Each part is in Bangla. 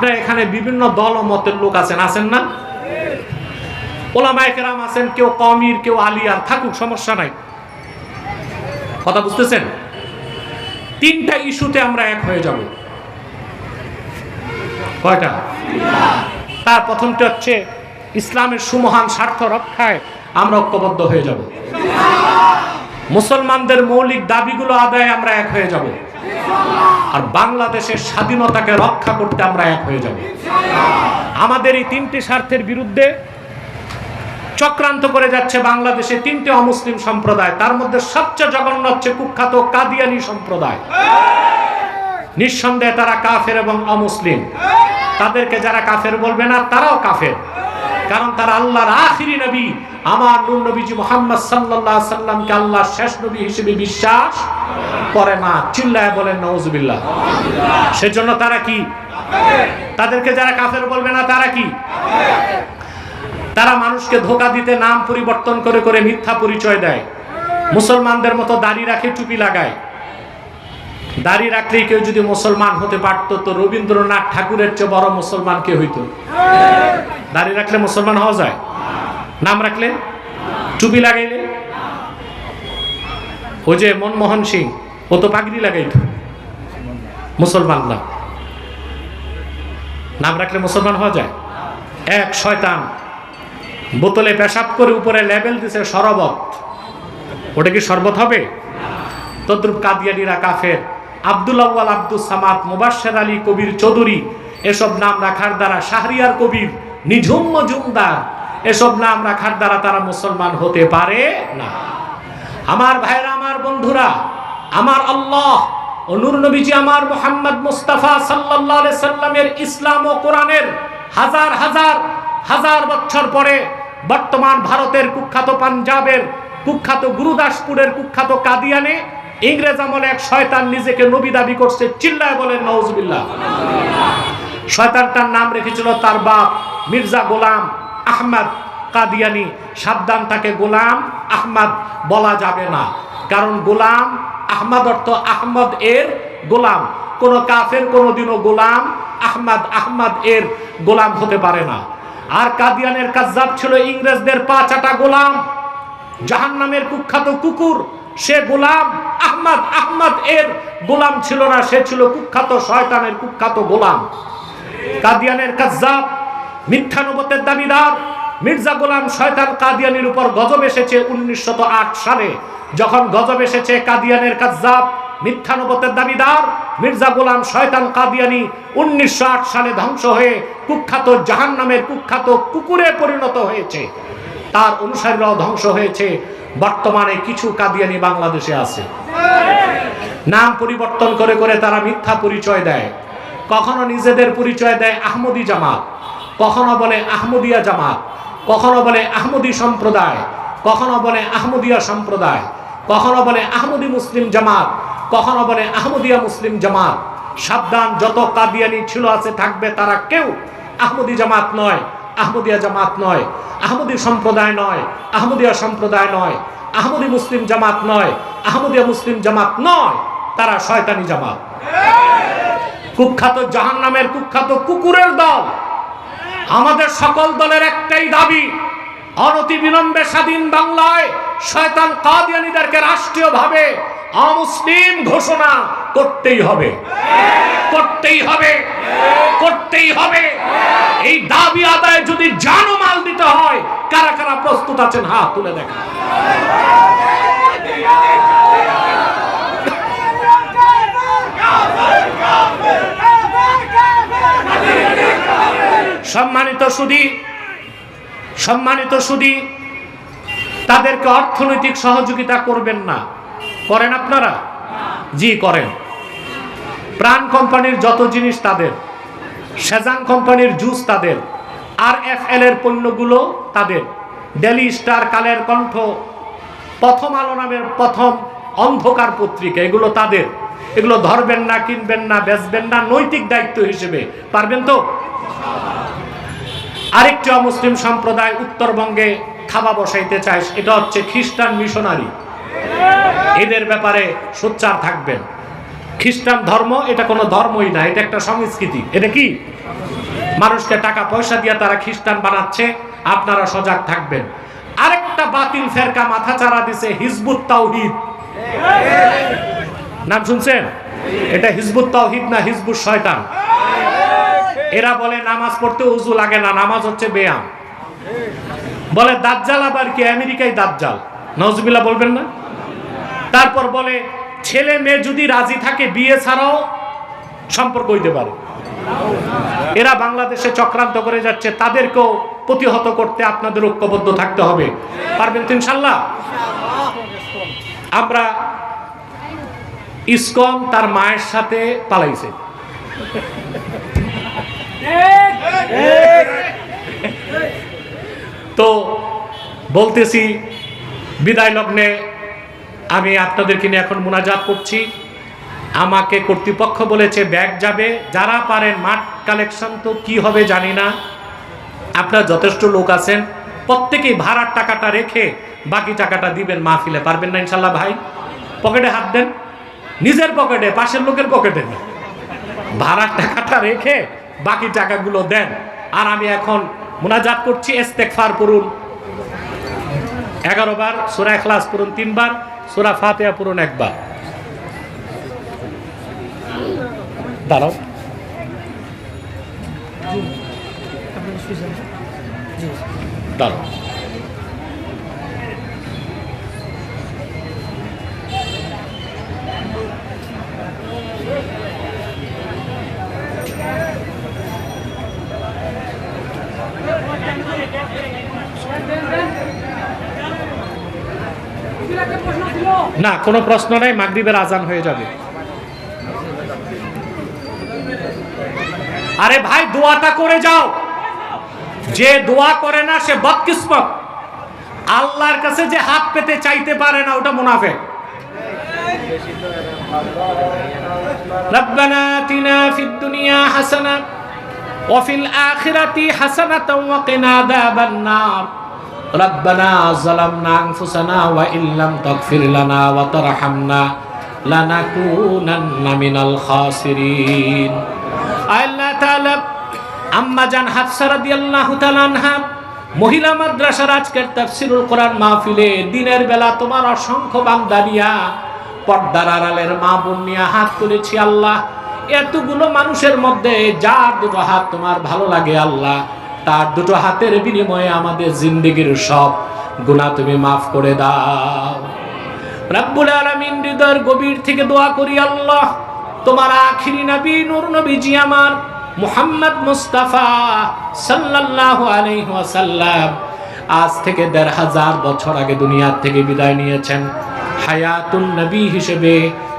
আপনার এখানে বিভিন্ন দল ও মতের লোক আছেন আছেন না? ওলামায় কেরাম আছেন, কেউ কমির, কেউ আলিয়ার থাকুক, সমস্যা নাই। কথা বুঝতেছেন? তিনটা ইস্যুতে আমরা এক হয়ে যাব। কয়টা? তার প্রথমটা হচ্ছে, ইসলামের সুমহান স্বার্থ রক্ষায় আমরা ঐক্যবদ্ধ হয়ে যাব। মুসলমানদের মৌলিক দাবিগুলো আদায়ে আমরা এক হয়ে যাব। আর বাংলাদেশের স্বাধীনতাকে রক্ষা করতে আমরা এক হয়ে যাব। আমাদের এই তিনটি স্বার্থের বিরুদ্ধে চক্রান্ত করে যাচ্ছে বাংলাদেশে তিনটে অমুসলিম সম্প্রদায়। তার মধ্যে সবচেয়ে জঘন্য হচ্ছে কুখ্যাত কাদিয়ানি সম্প্রদায়। নিঃসন্দেহে তারা কাফের এবং অমুসলিম। তাদেরকে যারা কাফের বলবে না, তারাও কাফের। কারণ তারা আল্লাহর আখিরি নবী। আমার নূর নবীজি মোহাম্মদ আলাইহি সাল্লামকে আল্লাহর শেষ নবী হিসেবে বিশ্বাস করে না, চিল্লায় বলেন নওজুবিল্লাহ সেজন্য তারা কি? তাদেরকে যারা কাফের বলবে না, তারা কি? তারা মানুষকে ধোকা দিতে, নাম পরিবর্তন করে করে মিথ্যা পরিচয় দেয়। মুসলমানদের মতো দাড়ি রাখে, টুপি লাগায়। দাড়ি রাখলেই কেউ যদি মুসলমান হতে পারতো, তো রবীন্দ্রনাথ ঠাকুরের চেয়ে বড় মুসলমান কে হইতো? দাড়ি রাখলে মুসলমান হওয়া যায়? নাম রাখলে? টুপি লাগাইলে? ও যে মনমোহন সিং, ও তো পাগড়ি লাগাইতো। মুসলমান না। নাম রাখলে মুসলমান হওয়া যায়? এক, শয়তান। বোতলে পেশাব করে উপরে লেবেল দিছে শরবত। ওটা কি শরবত হবে? তদ্রুপ কাদিয়ানিরা কাফের। আব্দুল আউ্বাল আব্দুল সামাদ মুবাশ্বের আলী কবির চৌধুরী, এসব নাম রাখার দ্বারা শাহরিয়ার কবির নিঝুম মজুমদার, এসব নাম রাখার দ্বারা তারা মুসলমান হতে পারে না। আমার ভাইরা, আমার বন্ধুরা, আমার আল্লাহ ও নূর নবীজি আমার মোহাম্মদ মুস্তাফা সাল্লামের ইসলাম ও কোরআনের হাজার হাজার হাজার বছর পরে বর্তমান ভারতের কুখ্যাত পাঞ্জাবের কুখ্যাত গুরুদাসপুরের কুখ্যাত কাদিয়ানে ইংরেজ আমলে এক শয়তান নিজেকে নবী দাবি করছে, চিল্লায় বলেন নওজুবিল্লাহ শয়তানটার নাম রেখেছিল তার বাপ মির্জা গোলাম আহমদ কাদিয়ানি। সাবধান তাকে গোলাম আহমদ বলা যাবে না, কারণ গোলাম আহমদ অর্থ আহমদ এর গোলাম। কোন কাফের কোনোদিনও গোলাম আহমদ আহমদ এর গোলাম হতে পারে না। আর কাদিয়ানের কাজ্জাব ছিল ইংরেজদের পাঁচাটা গোলাম, জাহান্নামের কুখ্যাত কুকুর। সে গোলাম আহমদ আহমদ এর গোলাম ছিল না, সে ছিল কুখ্যাত শয়তানের কুখ্যাত গোলাম। কাদিয়ানের কাজ্জাব, মিথ্যানুবতের দাবিদার। মির্জা গোলাম শয়তান কাদিয়ানির উপর গজব এসেছে উনিশশো সালে। যখন গজব এসেছে কাদিয়ানের কাজ্জাব, মিথ্যানুবতের দাবিদার, মির্জা গোলাম শয়তান কাদিয়ানি উনিশশো আট সালে ধ্বংস হয়ে কুখ্যাত জাহান নামের কুখ্যাত কুকুরে পরিণত হয়েছে। তার অনুসারীরাও ধ্বংস হয়েছে। বর্তমানে কিছু কাদিয়ানি বাংলাদেশে আছে। নাম পরিবর্তন করে করে তারা মিথ্যা পরিচয় দেয়। কখনো নিজেদের পরিচয় দেয় আহমদি জামাত। কখনো বলে আহমদিয়া জামাত। কখনো বলে আহমদি সম্প্রদায়। কখনো বলে আহমদিয়া সম্প্রদায়। কখনো বলে আহমদি মুসলিম জামাত। কখনো বলে আহমদিয়া মুসলিম জামাত। সাবধান, যত কাদিয়ানি ছিল আছে থাকবে তারা কেউ আহমদি জামাত নয়, আহমদিয়া জামাত নয়। আহমদি সম্প্রদায় নয়, আহমদিয়া সম্প্রদায় নয়, আহমদি মুসলিম জামাত নয়, আহমদিয়া মুসলিম জামাত নয়, তারা শয়তানি জামাত। কুখ্যাত জাহান নামের কুখ্যাত কুকুরের দল। আমাদের সকল দলের একটাই দাবি অনতি বিলম্বে স্বাধীন বাংলায় শয়তান কাদিয়ানিদেরকে রাষ্ট্রীয়ভাবে অমুসলিম ঘোষণা করতেই হবে। করতেই হবে। করতেই হবে। এই দাবি আদায় যদি জানমাল দিতে হয়, কারা কারা প্রস্তুত আছেন, হাত তুলে দেখা। সম্মানিত সুদী সম্মানিত সুদী তাদেরকে অর্থনৈতিক সহযোগিতা করবেন না। করেন আপনারা? জি, করেন। প্রাণ কোম্পানির যত জিনিস তাদের সেজান কোম্পানির জুস তাদের আর এফ এল এর পণ্যগুলো তাদের, ডেলি স্টার কালের কণ্ঠ, প্রথম আলো নামের প্রথম অন্ধকার পত্রিকা, এগুলো তাদের। এগুলো ধরবেন না, কিনবেন না, বেচবেন না, নৈতিক দায়িত্ব হিসেবে। পারবেন তো? আরেকটি অমুসলিম সম্প্রদায় উত্তরবঙ্গে থাবা বসাইতে চায় এটা হচ্ছে খ্রিস্টান মিশনারি। এদের ব্যাপারে সোচ্চার থাকবেন। খ্রিস্টান ধর্ম, এটা কোনো ধর্মই না, এটা একটা সংস্কৃতি। এটা কি? মানুষকে টাকা পয়সা দিয়ে তারা খ্রিস্টান বানাচ্ছে, আপনারা সজাগ থাকবেন। আরেকটা বাতিল ফেরকা মাথা চারা দিছে, হিজবুত তাওহিদ। নাম শুনছেন? এটা হিজবুত তাওহিদ না হিজবুত শয়তান? এরা বলে নামাজ পড়তে উজু লাগে না, নামাজ হচ্ছে বেয়াম। বলে, দাজ্জাল আবার কি? আমেরিকায় দাজ্জাল? নজবিল্লা বলবেন না। তারপর বলে, ছেলে মেয়ে যদি রাজি থাকে, বিয়ে ছাড়াও সম্পর্ক হইতে পারে। এরা বাংলাদেশে চক্রান্ত করে যাচ্ছে। তাদেরকেও প্রতিহত করতে আপনাদের ঐক্যবদ্ধ থাকতে হবে। পারবেন তো ইনশাল্লাহ? আমরা ইসকন তার মায়ের সাথে পালাইছে। তো বলতেছি, বিদায় লগ্নে আমি আপনাদেরকে নিয়ে এখন মোনাজাত করছি। আমাকে কর্তৃপক্ষ বলেছে, ব্যাগ যাবে। যারা পারেন, মাঠ কালেকশন তো কি হবে জানি না। আপনার যথেষ্ট লোক আছেন। প্রত্যেকেই ভাড়ার টাকাটা রেখে বাকি টাকাটা দিবেন মাহফিলে। পারবেন না ইনশাল্লাহ ভাই? পকেটে হাত দেন। নিজের পকেটে, পাশের লোকের পকেটে। ভাড়ার টাকাটা রেখে বাকি টাকাগুলো দেন। আর আমি এখন মোনাজাত করছি, ইস্তেগফার পড়ুন। এগারো বার, সুরা এখলাস পড়ুন তিনবার, সুরা ফাতেহা পড়ুন একবার। দাঁড়াও। দাঁড়াও। না কোনো প্রশ্ন নাই মাগরীবের আজান হয়ে যাবে। আরে ভাই দোয়াটা করে যাও। যে দোয়া করে না সে বদকিসমত। আল্লাহর কাছে যে হাত পেতে চাইতে পারে না ওটা মুনাফে রব্বানা তিনা ফিদ দুনিয়া হাসানা। ওয়াফিল আখিরাতি হাসানাতাও ওয়া কিনা আযাবান নার রব্বানা যালামনা আনফুসানা ওয়া ইল্লাম তাগফির মহিলা মাদ্রাসার আজকের কোরআন মাহফিলে দিনের বেলা তোমার অসংখ্য বান্দারিয়া পর্দার আড়ালের মা বোন নিয়ে হাত তুলেছি আল্লাহ। এতগুলো মানুষের মধ্যে যার দুটো হাত তোমার ভালো লাগে আল্লাহ, তার দুটো হাতের বিনিময়ে আমাদের জিন্দেগির সব গুনাহ তুমি মাফ করে দাও। রাব্বুল আলামিন হৃদয়ের গভীর থেকে দোয়া করি আল্লাহ, তোমার আখিরি নবী, নূর নবীজি আমার, মুহাম্মদ মুস্তাফা সাল্লাল্লাহু আলাইহি ওয়াসাল্লাম, আজ থেকে দেড় হাজার বছর আগে দুনিয়ার থেকে বিদায় নিয়েছেন। হায়াতুন নবী হিসেবে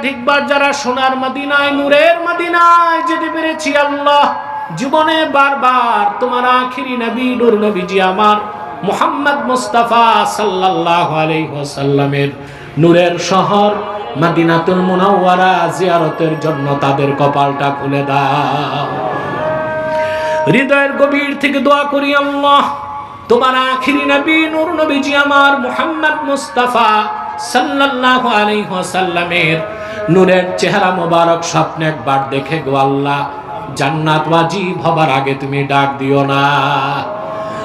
একাধিকবার যারা সোনার মদিনায়, নূরের মদিনায় যেতে পেরেছি, আল্লাহ জীবনে বারবার তোমার আখিরি নবী, নূর নবীজি আমার মুহাম্মদ মুস্তাফা সাল্লাল্লাহু আলাইহি ওয়াসাল্লামের নূরের শহর মদিনাতুল মুনাওয়ারা জিয়ারতের জন্য তাদের কপালটা খুলে দাও। হৃদয়ের গভীর থেকে দোয়া করি, আল্লাহ তোমার আখিরি নবী, নূর নবীজি আমার মুহাম্মদ মুস্তাফা সাল্লাল্লাহু আলাইহি ওয়াসাল্লামের নূরের চেহারা মোবারক স্বপ্নে একবার দেখে গো আল্লাহ। জান্নাত ওয়াজিব হবার আগে তুমি ডাক দিও না।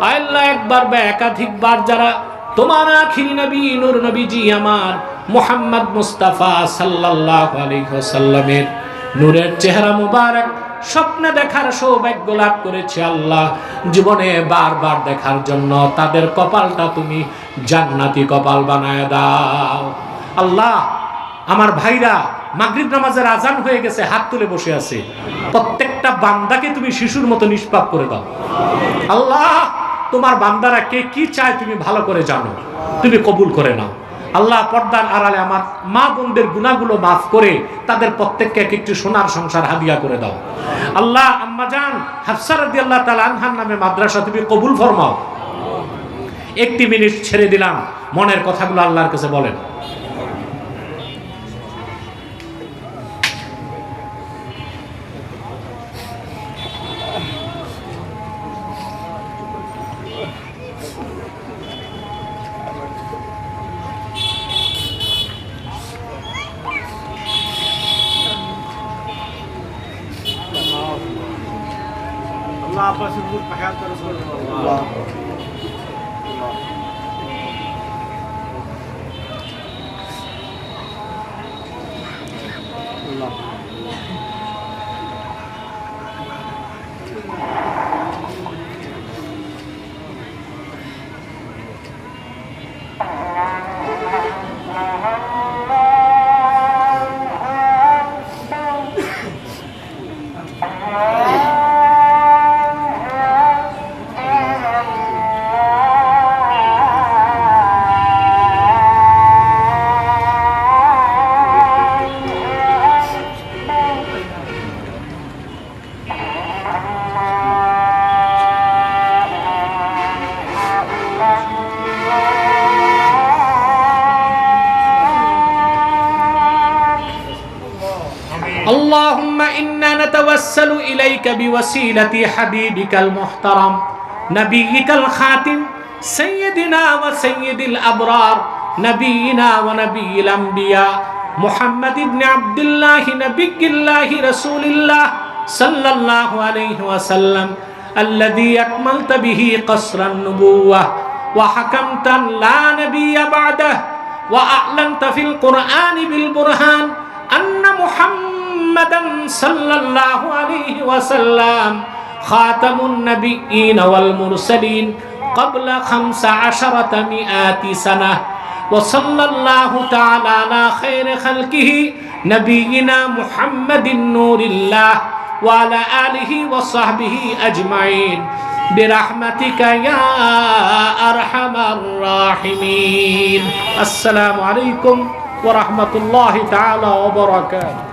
আল্লাহ, একবার বা একাধিকবার যারা তোমার আখিরি নবী, নূর নবীজি আমার মুহাম্মদ মুস্তাফা সাল্লাল্লাহু আলাইহি ওয়াসাল্লামের নূরের চেহারা মোবারক স্বপ্নে দেখার সৌভাগ্য লাভ করেছে আল্লাহ। জীবনে বারবার দেখার জন্য তাদের কপালটা তুমি জান্নাতি কপাল বানায় দাও। আল্লাহ আমার ভাইরা মাগরিব নামাজের আজান হয়ে গেছে, হাত তুলে বসে আছে। প্রত্যেকটা বান্দাকে তুমি শিশুর মতো নিষ্পাপ করে দাও। আল্লাহ, তোমার বান্দারা কে কি চায় তুমি ভালো করে জানো। তুমি কবুল করে নাও। আল্লাহ পর্দার আড়ালে আমার মা বোনদের গুণাগুলো মাফ করে তাদের প্রত্যেককে এক একটি সোনার সংসার হাদিয়া করে দাও। আল্লাহ, আম্মা জান হাফসার আল্লাহ তালা আনহার নামে মাদ্রাসা তুমি কবুল ফরমাও। একটি মিনিট ছেড়ে দিলাম, মনের কথাগুলো আল্লাহর কাছে বলেন। ಅಲ್ಲ ಅಬ್ಬಾಸ್ ಇವ್ರು ಹಯಾತ್ ಕರೆಸ್ಕೊಂಡು إليك بوسيلة حبيبك المحترم نبيك الخاتم سيدنا وسيد الأبرار نبينا ونبي الأنبياء محمد بن عبد الله نبي الله رسول الله صلى الله عليه وسلم الذي أكملت به قصر النبوة وحكمت لا نبي بعده وأعلنت في القرآن بالبرهان أن محمدا صلى الله عليه وسلم خاتم النبيين والمرسلين قبل خمس عشرة مئات سنة وصلى الله تعالى على خير خلقه نبينا محمد نور الله وعلى آله وصحبه أجمعين برحمتك يا أرحم الراحمين السلام عليكم ورحمة الله تعالى وبركاته